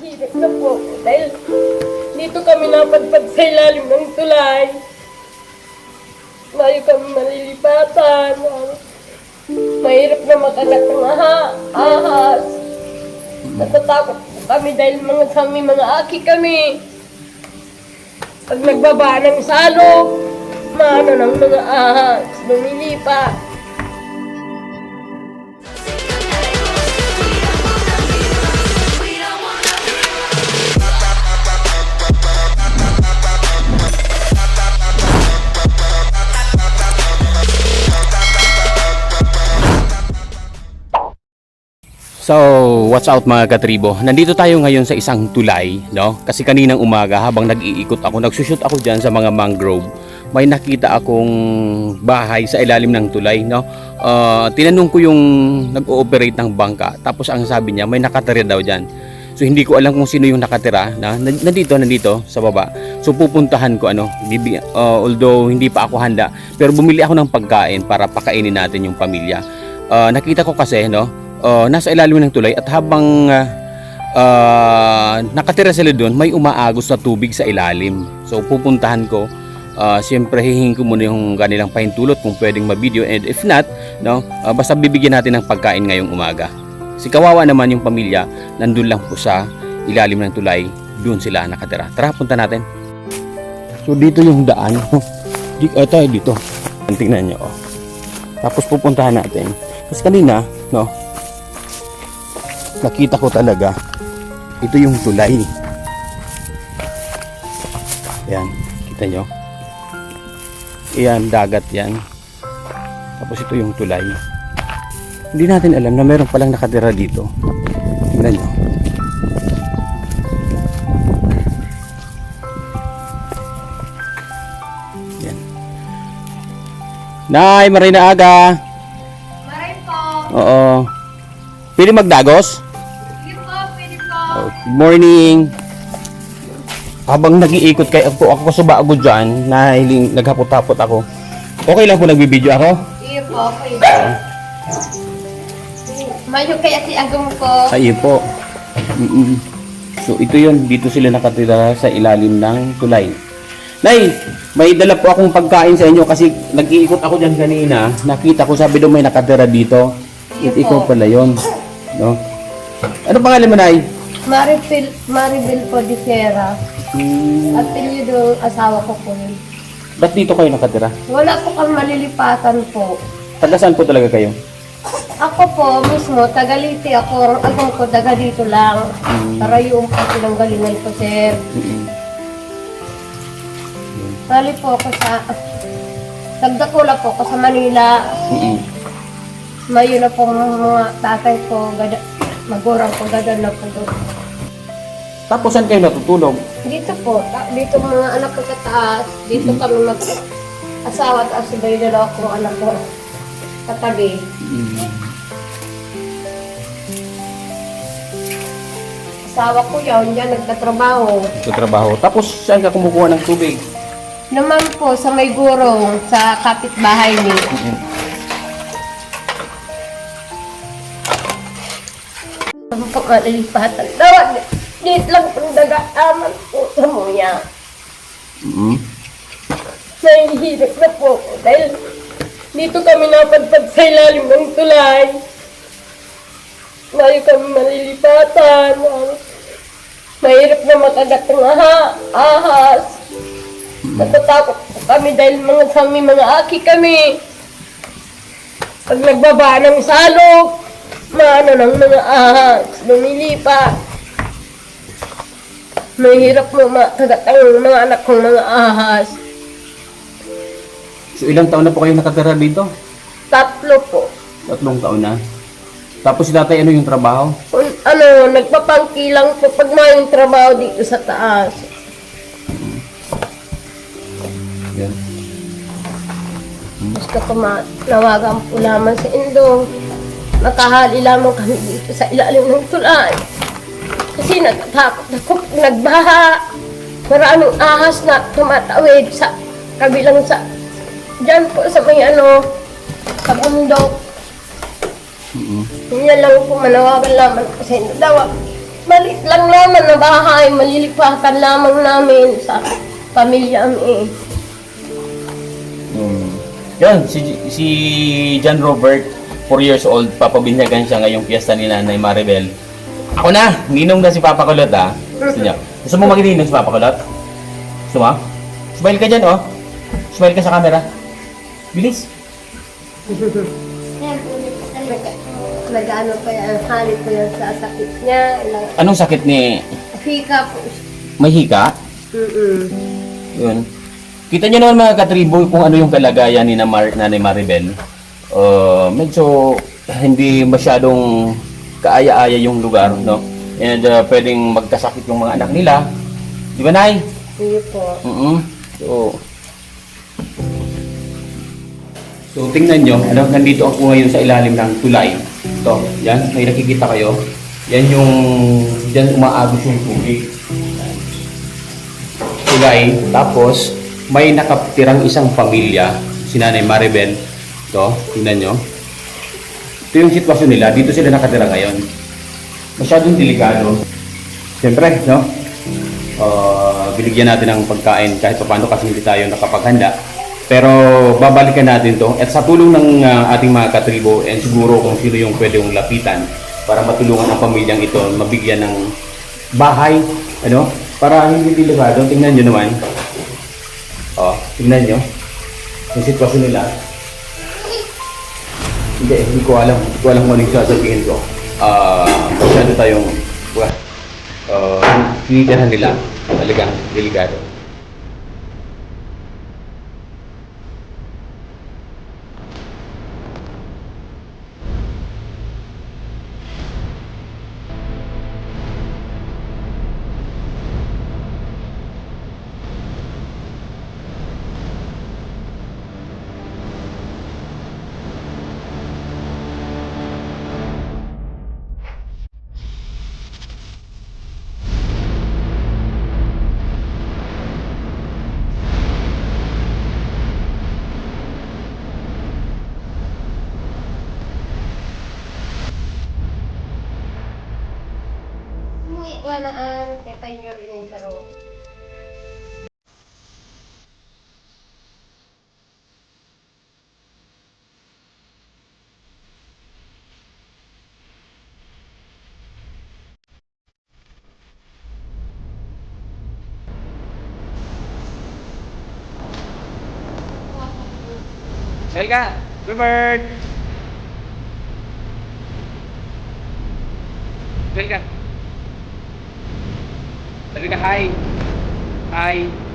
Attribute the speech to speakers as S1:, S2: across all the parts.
S1: Nahihirap na po ako dahil dito kami napadpad sa ilalim ng tulay. Layo kami malilipatan. Mahirap na makagat ng aha, ahas. Natatakot po kami dahil mga sami mga aki kami. Pag nagbaba ng salok, maano ng mga ahas, lumilipat.
S2: So, what's out mga katribo? Nandito tayo ngayon sa isang tulay, no? Kasi kaninang umaga habang nag-iikot ako, nagsushoot ako diyan sa mga mangrove, may nakita akong bahay sa ilalim ng tulay, no? Ah, tinanong ko yung nag-ooperate ng bangka, tapos ang sabi niya, may nakatira daw diyan. So hindi ko alam kung sino yung nakatira na nan- nandito nandito sa baba. So pupuntahan ko ano, bibi, ah, although hindi pa ako handa, pero bumili ako ng pagkain para pakainin natin yung pamilya. Ah, nakita ko kasi no, ah, nasa ilalim ng tulay at habang ah, ah, nakatira sila doon, may umaagos na tubig sa ilalim. So pupuntahan ko. Ah, siyempre hihingin ko muna yung kanilang pahintulot kung pwedeng ma-video and if not, no, ah, basta bibigyan natin ng pagkain ngayong umaga. Si kawawa naman yung pamilya, nandun lang po sa ilalim ng tulay, doon sila nakatira. Tara, punta natin. So dito yung daan. Ito ay dito. Tingnan nyo. Oh. Tapos pupuntahan natin. Kasi kanina, no, nakita ko talaga, ito yung tulay. Yan, kita nyo. Yan, dagat yan. Tapos ito yung tulay. Hindi natin alam na meron palang nakatira dito. Tingnan nyo. Yan. Nay, maray na aga.
S1: Maray po.
S2: Oo. Pwede magdagos? Good morning. Habang nag-iikot kay ako, ako sa bago dyan, nahiling, naghapot-hapot ako. Okay lang po nagbibideo ako?
S1: Sige po, pwede. Mayo kaya si Agong po.
S2: Ay, po. Mm-mm. So, ito yun. Dito sila nakatira sa ilalim ng tulay. Nay, may dala po akong pagkain sa inyo kasi nag-iikot ako dyan kanina. Nakita ko, sabi doon may nakatira dito. It,
S1: Iyo po.
S2: ikaw pala yun. No? Ano pangalan mo, Nay?
S1: Maribel, Maribel po di Sierra.
S2: Hmm,
S1: At yung asawa ko po yun.
S2: ba't dito kayo nakatira?
S1: Wala po kang malilipatan po.
S2: Taga saan po talaga kayo?
S1: Ako po mismo, tagaliti ako. Agong ko, taga dito lang. Para yung po pinanggalingan ko, sir.
S2: Mm-mm.
S1: Bali po ako sa... Nagdakula po ako sa Manila.
S2: Mm-mm.
S1: Mayo na po mga tatay ko, gada, magurang ko, gada na po doon.
S2: Tapos saan kayo natutulog?
S1: Dito po, ta- dito mga anak ko sa taas, dito kami mag asawa at asubay na daw akong anak ko katabi. Asawa ko yun, dyan nagtatrabaho.
S2: Sa trabaho. Tapos saan ka kumukuha ng tubig?
S1: Naman po sa may gurong sa kapitbahay ni. Ang pangalilipatan. Dawa, di lang pang daga-aman po sa muya.
S2: Mm-mm.
S1: Nahihirap na po ako dahil dito kami napadpad sa ilalim ng tulay. Layo kami malilipatan. Mahirap na makagat ng aha, ahas. Natatakot po kami dahil mga sami mga aki kami. Pag nagbaba ng salok, maano ng mga ahas, lumilipat. Mahirap mo makagat ang mga anak kong mga ahas.
S2: So ilang taon na po kayo nakatira dito?
S1: Tatlo po.
S2: Tatlong taon na. Tapos si tatay ano yung trabaho?
S1: Un, ano, nagpapangki lang po pag may trabaho dito sa taas.
S2: Yan.
S1: Gusto ko manawagan po naman sa Indong. Makahali lamang kami dito sa ilalim ng tulay. Kasi natatakot ako nagbaha. Maraming ahas na tumatawid sa kabilang sa... Diyan po sa may ano, sa bundok.
S2: Mm-mm.
S1: Yun lang po manawagan lamang ko sa inyo. Dawa, Maliit lang naman na bahay, malilipakan lamang namin sa pamilya amin.
S2: Hmm. Yan, si, si John Robert, 4 years old, papabinyagan siya ngayong piyesta ni Nanay Maribel. Ako na! Ninong na si Papa Kulot, ha? Gusto niyo? Gusto mo magininong si Papa Kulot? Gusto mo? Smile ka dyan, oh. Smile ka sa camera. Bilis.
S1: Nag-ano pa yan, halit ko yan sa sakit niya.
S2: Anong sakit ni...
S1: Fika po.
S2: May hika?
S1: Mm-mm.
S2: Yun. Kita nyo naman mga katribo kung ano yung kalagayan ni Nanay Maribel. Uh, medyo hindi masyadong kaaya-aya yung lugar, no? And uh, pwedeng magkasakit yung mga anak nila. Di ba, Nay?
S1: Sige po.
S2: mm So, so tingnan nyo, ano, nandito ako ngayon sa ilalim ng tulay. Ito, yan, may nakikita kayo. Yan yung, dyan umaagos yung tubig. Tulay, tapos may nakatirang isang pamilya, si Nanay Maribel. Ito, tingnan nyo. Ito yung sitwasyon nila, dito sila nakatira ngayon. Masyadong delikado. Siyempre, no? uh, binigyan natin ng pagkain kahit pa paano kasi hindi tayo nakapaghanda. Pero babalikan natin to at sa tulong ng uh, ating mga katribo and siguro kung sino yung pwede yung lapitan para matulungan ang pamilyang ito, mabigyan ng bahay, ano, para hindi delikado. Tingnan nyo naman. Oh, tingnan nyo. Yung sitwasyon nila. Hindi, hindi ko alam. Hindi ko alam kung ano yung sasabihin ko. Ah, masyado tayong, well, uh, tinitirahan nila talagang delikado.
S1: Wala ang tetay nyo rin yung saro.
S2: Helga, Robert! Hi! Hi!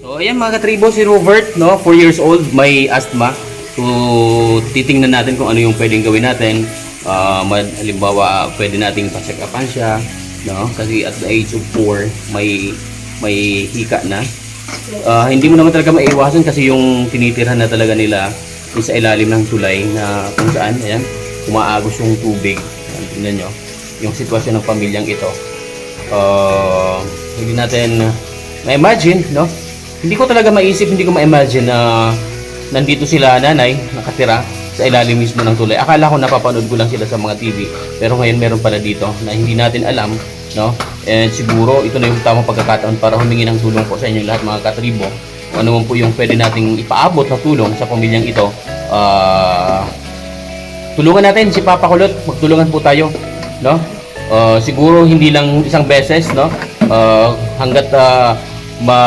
S2: So ayan mga katribo, si Robert, no, 4 years old, may asthma. So titingnan natin kung ano yung pwedeng gawin natin. Ma- halimbawa, pwede nating pa-check upan siya, no? Kasi at the age of 4, may may hika na. Ah, hindi mo naman talaga maiwasan kasi yung tinitirhan na talaga nila is sa ilalim ng tulay na kung saan, ayan, umaagos yung tubig. Tingnan nyo, yung sitwasyon ng pamilyang ito. Ah, hindi natin ma-imagine, no? Hindi ko talaga maisip, hindi ko ma-imagine na nandito sila nanay, nakatira sa ilalim mismo ng tulay. Akala ko napapanood ko lang sila sa mga TV, pero ngayon meron pala dito na hindi natin alam, no? And siguro ito na yung tamang pagkakataon para humingi ng tulong po sa inyong lahat mga katribo. Ano man po yung pwede nating ipaabot na tulong sa pamilyang ito. Ah, tulungan natin si Papa Kulot, magtulungan po tayo, no? Ah, siguro hindi lang isang beses, no? Ah, hangga't ah, ma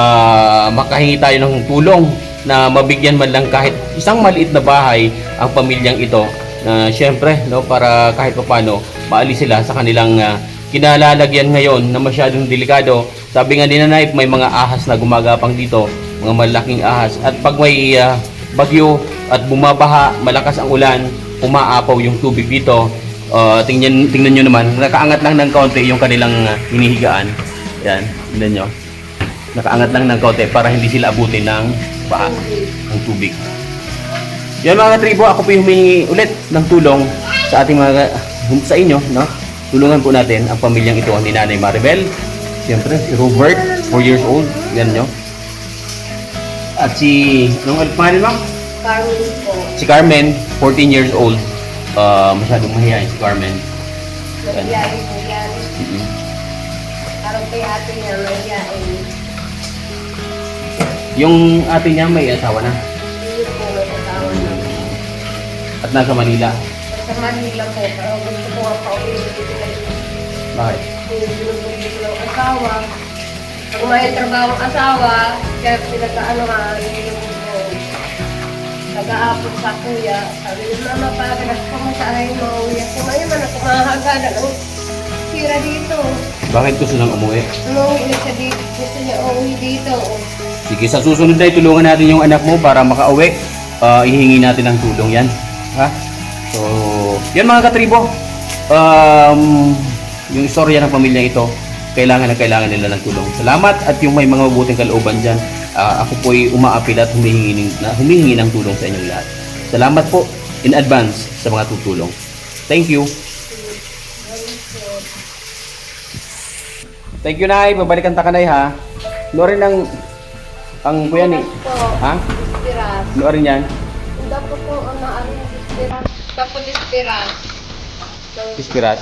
S2: makahingi tayo ng tulong na mabigyan man lang kahit isang maliit na bahay ang pamilyang ito na syempre no para kahit paano maalis sila sa kanilang ah, kinalalagyan ngayon na masyadong delikado sabi nga ni Nanay may mga ahas na gumagapang dito mga malaking ahas at pag may ah, bagyo at bumabaha malakas ang ulan umaapaw yung tubig dito Ah, tingnan tingnan niyo naman nakaangat lang ng kaunti yung kanilang ah, hinihigaan yan tingnan niyo nakaangat lang ng kaunti para hindi sila abutin ng baha ng tubig. Yan mga tribo, ako po yung humingi ulit ng tulong sa ating mga sa inyo, no? Tulungan po natin ang pamilyang ito ni Nanay Maribel. Siyempre, si Robert, 4 years old. Yan nyo. At si, anong pangalan ma'am?
S1: Carmen po.
S2: Si Carmen, 14 years old. Ah, masyadong mahihayin si Carmen.
S1: Nagyari po yan.
S2: Mm-mm.
S1: Parang kay ate niya, nagyari.
S2: Yung ate niya may asawa na
S1: Hindi po may asawa na.
S2: at nasa Manila.
S1: Sa Manila po, pero gusto ko nga pauwi dito kay
S2: Bakit?
S1: Pinagpupulong ng asawa. Pag may trabaho ang asawa, kaya pinag-ano nga, yung ko. Nag-aapot sa kuya. Sabi niya, mama, pag nagpamasahay mo, uwi ako. Ngayon man ako mahagana ng tira dito.
S2: Bakit gusto nang umuwi?
S1: Umuwi na siya dito. Gusto niya umuwi dito.
S2: Sige, sa susunod na tulungan natin yung anak mo para makauwi. Ah, ihingi natin ng tulong yan. Ha? So, yan mga katribo. Um, yung istorya ng pamilya ito, kailangan na kailangan nila ng tulong. Salamat at yung may mga mabuting kalooban dyan, ah, ako po'y umaapil at humihingi, ng- na, humihingi ng tulong sa inyong lahat. Salamat po in advance sa mga tutulong. Thank you. Thank you, Nay. Babalikan ta ka, Nay, ha? Noorin ang ang kuya ni.
S1: Po,
S2: Ha?
S1: dispiras.
S2: Noorin yan.
S1: Dapat po, ano, ano, dispiras. Dapat dispiras.
S2: Pispiras.